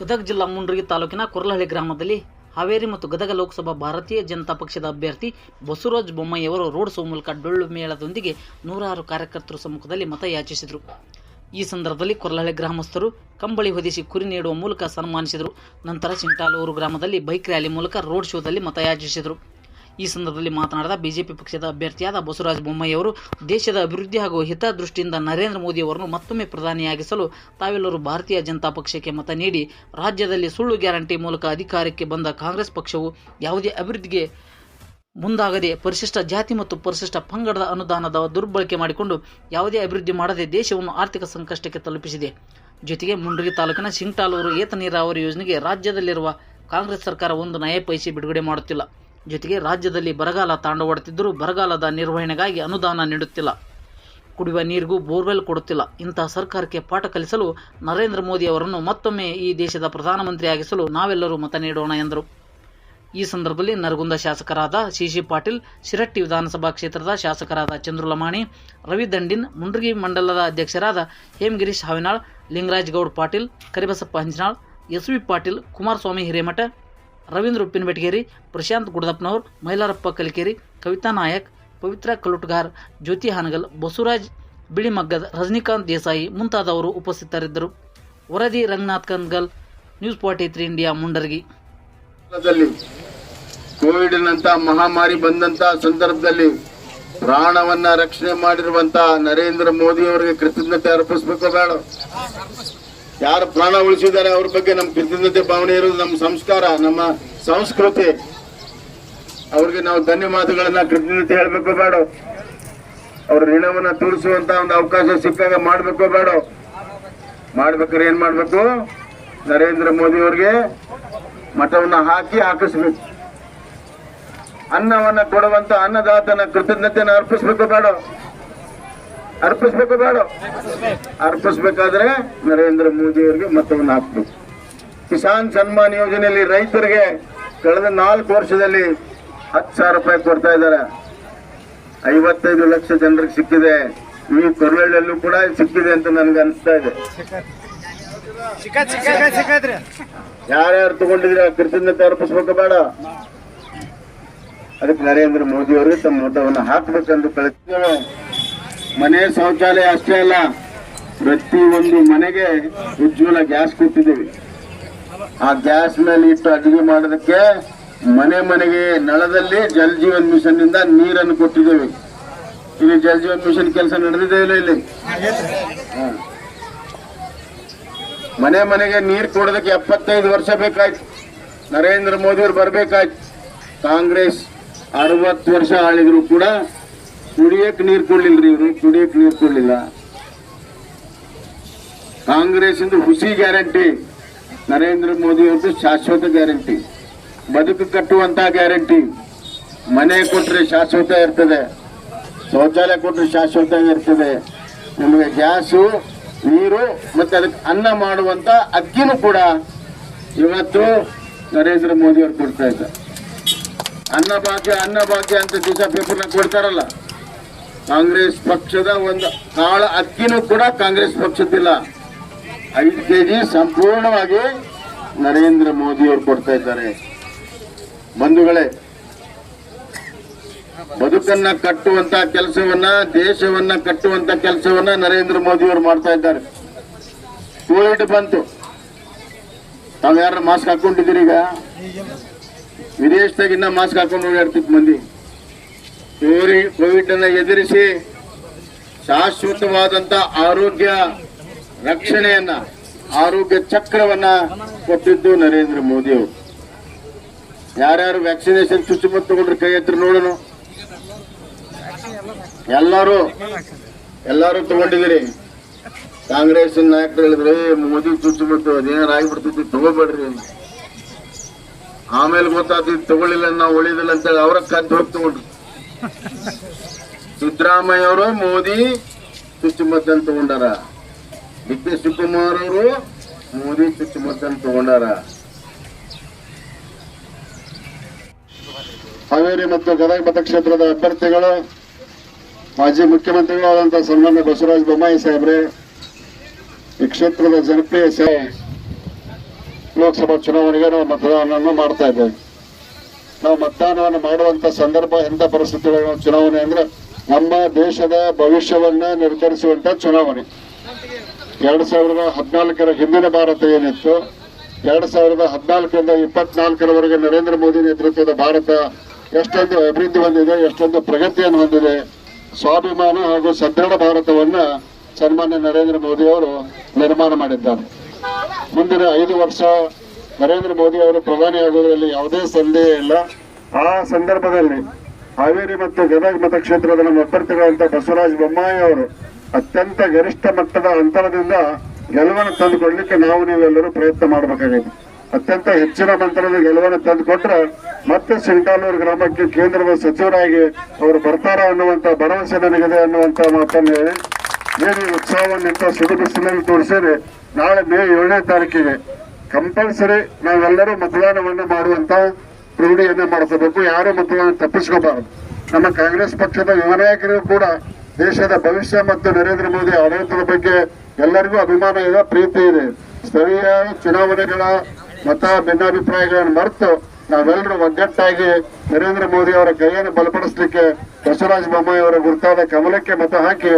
ಗದಗ ಜಿಲ್ಲಾ ಮುಂಡ್ರಗಿ ತಾಲೂಕಿನ ಕುರ್ಲಹಳ್ಳಿ ಗ್ರಾಮದಲ್ಲಿ ಹಾವೇರಿ ಮತ್ತು ಗದಗ ಲೋಕಸಭಾ ಭಾರತೀಯ ಜನತಾ ಪಕ್ಷದ ಅಭ್ಯರ್ಥಿ ಬಸವರಾಜ್ ಬೊಮ್ಮಾಯಿಯವರು ರೋಡ್ ಶೋ ಮೂಲಕ ಡೊಳ್ಳು ಮೇಳದೊಂದಿಗೆ ನೂರಾರು ಕಾರ್ಯಕರ್ತರ ಸಮ್ಮುಖದಲ್ಲಿ ಮತ ಯಾಚಿಸಿದರು ಈ ಸಂದರ್ಭದಲ್ಲಿ ಕೊರಲಹಳ್ಳಿ ಗ್ರಾಮಸ್ಥರು ಕಂಬಳಿ ಹೊದಿಸಿ ಕುರಿ ನೀಡುವ ಮೂಲಕ ಸನ್ಮಾನಿಸಿದರು. ನಂತರ ಚಿಂಟಾಲೂರು ಗ್ರಾಮದಲ್ಲಿ ಬೈಕ್ ರ್ಯಾಲಿ ಮೂಲಕ ರೋಡ್ ಶೋದಲ್ಲಿ ಮತಯಾಚಿಸಿದರು. ಈ ಸಂದರ್ಭದಲ್ಲಿ ಮಾತನಾಡಿದ ಬಿಜೆಪಿ ಪಕ್ಷದ ಅಭ್ಯರ್ಥಿಯಾದ ಬಸವರಾಜ ಬೊಮ್ಮಾಯಿಯವರು ದೇಶದ ಅಭಿವೃದ್ಧಿ ಹಾಗೂ ಹಿತದೃಷ್ಟಿಯಿಂದ ನರೇಂದ್ರ ಮೋದಿ ಅವರನ್ನು ಮತ್ತೊಮ್ಮೆ ಪ್ರಧಾನಿಯಾಗಿಸಲು ತಾವೆಲ್ಲರೂ ಭಾರತೀಯ ಜನತಾ ಪಕ್ಷಕ್ಕೆ ಮತ ನೀಡಿ, ರಾಜ್ಯದಲ್ಲಿ ಸುಳ್ಳು ಗ್ಯಾರಂಟಿ ಮೂಲಕ ಅಧಿಕಾರಕ್ಕೆ ಬಂದ ಕಾಂಗ್ರೆಸ್ ಪಕ್ಷವು ಯಾವುದೇ ಅಭಿವೃದ್ಧಿಗೆ ಮುಂದಾಗದೆ ಪರಿಶಿಷ್ಟ ಜಾತಿ ಮತ್ತು ಪರಿಶಿಷ್ಟ ಪಂಗಡದ ಅನುದಾನದ ದುರ್ಬಳಕೆ ಮಾಡಿಕೊಂಡು ಯಾವುದೇ ಅಭಿವೃದ್ಧಿ ಮಾಡದೆ ದೇಶವನ್ನು ಆರ್ಥಿಕ ಸಂಕಷ್ಟಕ್ಕೆ ತಲುಪಿಸಿದೆ. ಜೊತೆಗೆ ಮುಂಡ್ರಿ ತಾಲೂಕಿನ ಸಿಂಗ್ಟಾಲೂರು ಏತ ನೀರಾವರಿ ಯೋಜನೆಗೆ ರಾಜ್ಯದಲ್ಲಿರುವ ಕಾಂಗ್ರೆಸ್ ಸರ್ಕಾರ ಒಂದು ನಯ ಪೈಸಿ ಬಿಡುಗಡೆ ಮಾಡುತ್ತಿಲ್ಲ. ಜೊತೆಗೆ ರಾಜ್ಯದಲ್ಲಿ ಬರಗಾಲ ತಾಂಡವಾಡುತ್ತಿದ್ದರೂ ಬರಗಾಲದ ನಿರ್ವಹಣೆಗಾಗಿ ಅನುದಾನ ನೀಡುತ್ತಿಲ್ಲ. ಕುಡಿಯುವ ನೀರಿಗೂ ಬೋರ್ವೆಲ್ ಕೊಡುತ್ತಿಲ್ಲ. ಇಂತಹ ಸರ್ಕಾರಕ್ಕೆ ಪಾಠ ಕಲಿಸಲು ನರೇಂದ್ರ ಮೋದಿ ಅವರನ್ನು ಮತ್ತೊಮ್ಮೆ ಈ ದೇಶದ ಪ್ರಧಾನಮಂತ್ರಿಯಾಗಿಸಲು ನಾವೆಲ್ಲರೂ ಮತ ನೀಡೋಣ, ಎಂದರು. ಈ ಸಂದರ್ಭದಲ್ಲಿ ನರಗುಂದ ಶಾಸಕರಾದ ಶಿಶಿ ಪಾಟೀಲ್, ಶಿರಟ್ಟಿ ವಿಧಾನಸಭಾ ಕ್ಷೇತ್ರದ ಶಾಸಕರಾದ ಚಂದ್ರುಲಮಾಣಿ, ರವಿ ದಂಡಿನ್ ಮುಂಡ್ರಗಿ ಮಂಡಲದ ಅಧ್ಯಕ್ಷರಾದ ಹೇಮಗಿರೀಶ್ ಹಾವಿನಾಳ್ ಲಿಂಗರಾಜ್ ಗೌಡ್ ಪಾಟೀಲ್, ಕರಿಬಸಪ್ಪ ಹಂಚನಾಳ್, ಎಸ್ ವಿ ಪಾಟೀಲ್, ಕುಮಾರಸ್ವಾಮಿ ಹಿರೇಮಠ ರವೀಂದ್ರ ಉಪ್ಪಿನಬೆಟಗೇರಿ ಪ್ರಶಾಂತ್ ಗುಡದಪ್ಪನವ್ರ, ಮೈಲಾರಪ್ಪ ಕಲಿಕೇರಿ, ಕವಿತಾ ನಾಯಕ್, ಪವಿತ್ರ ಕಲುಟ್ಗಾರ್, ಜ್ಯೋತಿ ಹಾನಗಲ್, ಬಸವರಾಜ್ ಬಿಳಿಮಗ್ಗದ್ ರಜನಿಕಾಂತ್ ದೇಸಾಯಿ ಮುಂತಾದವರು ಉಪಸ್ಥಿತರಿದ್ದರು. ವರದಿ Ranganath Kangal, news forty three India, Mundargi. ಕಾಲದಲ್ಲಿ ಕೋವಿಡ್ ನಂತ ಮಹಾಮಾರಿ ಬಂದಂತ ಸಂದರ್ಭದಲ್ಲಿ ಪ್ರಾಣವನ್ನ ರಕ್ಷಣೆ ಮಾಡಿರುವಂತಹ ನರೇಂದ್ರ ಮೋದಿ ಅವರಿಗೆ ಕೃತಜ್ಞತೆ ಅರ್ಪಿಸಬೇಕು ಬೇಡ. ಯಾರು ಪ್ರಾಣ ಉಳಿಸಿದ್ದಾರೆ ಅವ್ರ ಬಗ್ಗೆ ನಮ್ಮ ಕೃತಜ್ಞತೆ ಭಾವನೆ ಇರೋದು ನಮ್ಮ ಸಂಸ್ಕಾರ, ನಮ್ಮ ಸಂಸ್ಕೃತಿ. ಅವ್ರಿಗೆ ನಾವು ಧನ್ಯವಾದಗಳನ್ನ ಕೃತಜ್ಞತೆ ಹೇಳ್ಬೇಕು ಬೇಡ. ಅವ್ರ ಋಣವನ್ನ ತೋರಿಸುವಂತ ಒಂದು ಅವಕಾಶ ಸಿಕ್ಕಾಗ ಮಾಡ್ಬೇಕು ಬೇಡ. ಮಾಡ್ಬೇಕಾದ್ರೆ ಏನ್ ಮಾಡ್ಬೇಕು? ನರೇಂದ್ರ ಮೋದಿ ಅವ್ರಿಗೆ ಮಠವನ್ನ ಹಾಕಿ ಹಾಕಿಸ್ಬೇಕು. ಅನ್ನವನ್ನ ಕೊಡುವಂತ ಅನ್ನದಾತನ ಕೃತಜ್ಞತೆಯನ್ನು ಅರ್ಪಿಸ್ಬೇಕು ಬೇಡ. ಅರ್ಪಿಸ್ಬೇಕು ಬೇಡ. ಅರ್ಪಿಸ್ಬೇಕಾದ್ರೆ ನರೇಂದ್ರ ಮೋದಿ ಅವರಿಗೆ ಮತವನ್ನು ಹಾಕ್ಬೇಕು. ಕಿಸಾನ್ ಸನ್ಮಾನ್ ಯೋಜನೆಯಲ್ಲಿ ರೈತರಿಗೆ ಕಳೆದ ನಾಲ್ಕು ವರ್ಷದಲ್ಲಿ ಹತ್ತು ಸಾವಿರ ರೂಪಾಯಿ ಕೊಡ್ತಾ ಇದ್ದಾರೆ. ಐವತ್ತೈದು ಲಕ್ಷ ಜನರಿಗೆ ಸಿಕ್ಕಿದೆ. ಈ ಕೊರಳಲ್ಲೂ ಕೂಡ ಸಿಕ್ಕಿದೆ ಅಂತ ನನಗೆ ಅನಿಸ್ತಾ ಇದೆ. ಯಾರ್ಯಾರು ತಗೊಂಡಿದ್ರೆ ಕೃತಜ್ಞತೆ ಅರ್ಪಿಸ್ಬೇಕು ಬೇಡ. ಅದಕ್ಕೆ ನರೇಂದ್ರ ಮೋದಿ ಅವರಿಗೆ ತಮ್ಮ ಮತವನ್ನು ಹಾಕ್ಬೇಕಂದು ಕಳಿಸ್ತೇವೆ ಮನೆ ಶೌಚಾಲಯ ಅಷ್ಟೇ ಅಲ್ಲ ಪ್ರತಿ ಒಂದು ಮನೆಗೆ ಉಜ್ವಲ ಗ್ಯಾಸ್ ಕೊಟ್ಟಿದ್ದೀವಿ. ಆ ಗ್ಯಾಸ್ ಮೇಲೆ ಇಟ್ಟು ಅಡುಗೆ ಮಾಡೋದಕ್ಕೆ ಮನೆ ಮನೆಗೆ ನಳದಲ್ಲಿ ಜಲ್ ಜೀವನ್ ಮಿಷನ್ನಿಂದ ನೀರನ್ನು ಕೊಟ್ಟಿದ್ದೇವೆ. ಇಲ್ಲಿ ಜಲ್ ಜೀವನ್ ಮಿಷನ್ ಕೆಲಸ ನಡೆದಿದೆ ಇಲ್ಲ ಇಲ್ಲಿ? ಮನೆ ಮನೆಗೆ ನೀರು ಕೊಡೋದಕ್ಕೆ ಎಪ್ಪತ್ತೈದು ವರ್ಷ ಬೇಕಾಯ್ತು. ನರೇಂದ್ರ ಮೋದಿ ಅವರು ಬರ್ಬೇಕಾಯ್ತು. ಕಾಂಗ್ರೆಸ್ ಅರವತ್ತು ವರ್ಷ ಆಳಿದ್ರು ಕೂಡ ಕುಡಿಯಕ್ ನೀರು ಕೊಡ್ಲಿಲ್ರಿ ಇವರು, ಕುಡಿಯಕ್ ನೀರು ಕೊಡ್ಲಿಲ್ಲ. ಕಾಂಗ್ರೆಸ್ ಹುಸಿ ಗ್ಯಾರಂಟಿ, ನರೇಂದ್ರ ಮೋದಿ ಅವ್ರದ್ದು ಶಾಶ್ವತ ಗ್ಯಾರಂಟಿ. ಬದುಕು ಕಟ್ಟುವಂತ ಗ್ಯಾರಂಟಿ. ಮನೆ ಕೊಟ್ರೆ ಶಾಶ್ವತ ಇರ್ತದೆ. ಶೌಚಾಲಯ ಕೊಟ್ರೆ ಶಾಶ್ವತ ಇರ್ತದೆ. ನಿಮಗೆ ಗ್ಯಾಸು, ನೀರು ಮತ್ತೆ ಅದಕ್ಕೆ ಅನ್ನ ಮಾಡುವಂತ ಅಕ್ಕಿನೂ ಕೂಡ ಇವತ್ತು ನರೇಂದ್ರ ಮೋದಿ ಅವ್ರು ಕೊಡ್ತಾ ಇದ್ದಾರೆ. ಅನ್ನ ಭಾಗ್ಯ ಅನ್ನ ಭಾಗ್ಯ ಅಂತ ದಿವಸ ಪೇಪರ್ನ ಕೊಡ್ತಾರಲ್ಲ. ಕಾಂಗ್ರೆಸ್ ಪಕ್ಷದ ಒಂದು ಕಾಳ ಅಕ್ಕಿನೂ ಕೂಡ ಕಾಂಗ್ರೆಸ್ ಪಕ್ಷದಿಲ್ಲ ಐದು ಕೆಜಿ ಸಂಪೂರ್ಣವಾಗಿ ನರೇಂದ್ರ ಮೋದಿ ಅವರು ಕೊಡ್ತಾ ಇದ್ದಾರೆ. ಬಂಧುಗಳೇ, ಬದುಕನ್ನ ಕಟ್ಟುವಂತ ಕೆಲಸವನ್ನ, ದೇಶವನ್ನ ಕಟ್ಟುವಂತ ಕೆಲಸವನ್ನ ನರೇಂದ್ರ ಮೋದಿ ಅವರು ಮಾಡ್ತಾ ಇದ್ದಾರೆ. ಕೋವಿಡ್ ಬಂತು. ತಾವ್ ಮಾಸ್ಕ್ ಹಾಕೊಂಡಿದ್ದೀರಿ ಈಗ? ವಿದೇಶದಾಗಿನ್ನ ಮಾಸ್ಕ್ ಹಾಕೊಂಡು ಓಡಾಡ್ತಿತ್ತು ಮಂದಿ. ಕೋವಿಡ್ ಅನ್ನ ಎದುರಿಸಿ ಶಾಶ್ವತವಾದಂತ ಆರೋಗ್ಯ ರಕ್ಷಣೆಯನ್ನ ಆರೋಗ್ಯ ಚಕ್ರವನ್ನ ಕೊಟ್ಟಿದ್ದು ನರೇಂದ್ರ ಮೋದಿ ಅವರು. ಯಾರ್ಯಾರು ವ್ಯಾಕ್ಸಿನೇಷನ್ ಚುಚ್ಚುಮದ್ದು ತಗೊಂಡ್ರೆ ಕೈ ಹತ್ರ ನೋಡೋಣ. ಎಲ್ಲರೂ ಎಲ್ಲರೂ ತಗೊಂಡಿದ್ದೀರಿ. ಕಾಂಗ್ರೆಸ್ ನಾಯಕರು ಹೇಳಿದ್ರೆ "ಏ, ಮೋದಿ ಚುಚ್ಚುಮದ್ದು ಅದೇನಾರು ಆಗಿಬಿಡ್ತಿದ್ದು ತಗೋಬೇಡ್ರಿ ಆಮೇಲೆ ಗೊತ್ತಾಗ್ತೈತಿ ತಗೊಳ್ಳಿಲ್ಲ ನಾವು ಉಳಿದಿಲ್ಲ ಅಂತೇಳಿ ಅವ್ರ ಕದ್ದು ಹೋಗಿ ತಗೊಂಡ್ರು. ಸಿದ್ದರಾಮಯ್ಯ ಅವರು ಮೋದಿ ಚುಚ್ಚುಮದ್ದನ್ನು ತಗೊಂಡಾರ ಡಿ ಕೆ ಶಿವಕುಮಾರ್ ಅವರು ಮೋದಿ ಚುಚ್ಚುಮದ್ದನ್ನು ತಗೊಂಡಾರ ಹಾವೇರಿ ಮತ್ತು ಗದಗ ಮತಕ್ಷೇತ್ರದ ಅಭ್ಯರ್ಥಿಗಳು, ಮಾಜಿ ಮುಖ್ಯಮಂತ್ರಿಗಳಾದಂತಹ ಸನ್ಮಾನ್ಯ ಬಸವರಾಜ ಬೊಮ್ಮಾಯಿ ಸಾಹೇಬ್ರೆ, ಈ ಕ್ಷೇತ್ರದ ಜನಪ್ರಿಯ ಸೇ ಲೋಕಸಭಾ ಚುನಾವಣೆಗೆ ನಾವು ಮತದಾನವನ್ನು ಮಾಡ್ತಾ ಇದ್ದೇವೆ. ನಾವು ಮತದಾನವನ್ನು ಮಾಡುವಂತ ಸಂದರ್ಭ ಎಂತ ಪರಿಸ್ಥಿತಿಗಳು ಚುನಾವಣೆ ಅಂದ್ರೆ ನಮ್ಮ ದೇಶದ ಭವಿಷ್ಯವನ್ನ ನಿರ್ಧರಿಸುವಂತ ಚುನಾವಣೆ. ಎರಡ್ ಸಾವಿರದ ಹದಿನಾಲ್ಕರ ಹಿಂದಿನ ಭಾರತ ಏನಿತ್ತು? ಎರಡ್ ಸಾವಿರದ ಹದಿನಾಲ್ಕರಿಂದ ಇಪ್ಪತ್ನಾಲ್ಕರವರೆಗೆ ನರೇಂದ್ರ ಮೋದಿ ನೇತೃತ್ವದ ಭಾರತ ಎಷ್ಟೊಂದು ಅಭಿವೃದ್ಧಿ ಹೊಂದಿದೆ, ಎಷ್ಟೊಂದು ಪ್ರಗತಿಯನ್ನು ಹೊಂದಿದೆ. ಸ್ವಾಭಿಮಾನ ಹಾಗೂ ಸದೃಢ ಭಾರತವನ್ನ ಸನ್ಮಾನ್ಯ ನರೇಂದ್ರ ಮೋದಿ ಅವರು ನಿರ್ಮಾಣ ಮಾಡಿದ್ದಾರೆ. ಮುಂದಿನ ಐದು ವರ್ಷ ನರೇಂದ್ರ ಮೋದಿ ಅವರು ಪ್ರಧಾನಿ ಆಗುವುದರಲ್ಲಿ ಯಾವುದೇ ಸಂದೇಹ ಇಲ್ಲ. ಆ ಸಂದರ್ಭದಲ್ಲಿ ಹಾವೇರಿ ಮತ್ತು ಗದಗ ಮತಕ್ಷೇತ್ರದ ನಮ್ಮ ಅಭ್ಯರ್ಥಿಗಳಂತ ಬಸವರಾಜ ಬೊಮ್ಮಾಯಿ ಅವರು ಅತ್ಯಂತ ಗರಿಷ್ಠ ಮಟ್ಟದ ಅಂತರದಿಂದ ಗೆಲುವನ್ನು ತಂದುಕೊಡ್ಲಿಕ್ಕೆ ನಾವು ನೀವೆಲ್ಲರೂ ಪ್ರಯತ್ನ ಮಾಡಬೇಕಾಗಿದೆ ಅತ್ಯಂತ ಹೆಚ್ಚಿನ ಮಂತ್ರದ ಗೆಲುವನ್ನು ತಂದುಕೊಟ್ರೆ ಮತ್ತೆ ಸಿಂಟಾಲೂರು ಗ್ರಾಮಕ್ಕೆ ಕೇಂದ್ರದ ಸಚಿವರಾಗಿ ಅವರು ಬರ್ತಾರ ಅನ್ನುವಂತ ಭರವಸೆ ನನಗಿದೆ ಅನ್ನುವಂತ ಮಾತನ್ನು ಹೇಳಿ ಏನು ಉತ್ಸಾಹವನ್ನು ಸುಡು ಬಿಸಿಲಲ್ಲಿ ತೋರಿಸಿದ್ರೆ ನಾಳೆ ಮೇ ಏಳನೇ ತಾರೀಕಿಗೆ ಕಂಪಲ್ಸರಿ ನಾವೆಲ್ಲರೂ ಮತದಾನವನ್ನು ಮಾಡುವಂತ ರೂಢಿಯನ್ನ ಮಾಡಿಸಬೇಕು. ಯಾರು ಮತದಾನ ತಪ್ಪಿಸ್ಕೋಬಾರದು. ನಮ್ಮ ಕಾಂಗ್ರೆಸ್ ಪಕ್ಷದ ಯುವ ಕೂಡ ದೇಶದ ಭವಿಷ್ಯ ಮತ್ತು ನರೇಂದ್ರ ಮೋದಿ ಆಡಳಿತದ ಬಗ್ಗೆ ಎಲ್ಲರಿಗೂ ಅಭಿಮಾನ ಇದೆ, ಪ್ರೀತಿ ಇದೆ. ಸ್ಥಳೀಯ ಚುನಾವಣೆಗಳ ಮತ ಭಿನ್ನಾಭಿಪ್ರಾಯಗಳನ್ನು ಮರೆತು ನಾವೆಲ್ಲರೂ ಒಗ್ಗಟ್ಟಾಗಿ ನರೇಂದ್ರ ಮೋದಿ ಅವರ ಕೈಯನ್ನು ಬಲಪಡಿಸಲಿಕ್ಕೆ ಬಸವರಾಜ ಬೊಮ್ಮಾಯಿ ಅವರ ಗುರುತಾದ ಕಮಲಕ್ಕೆ ಮತ ಹಾಕಿ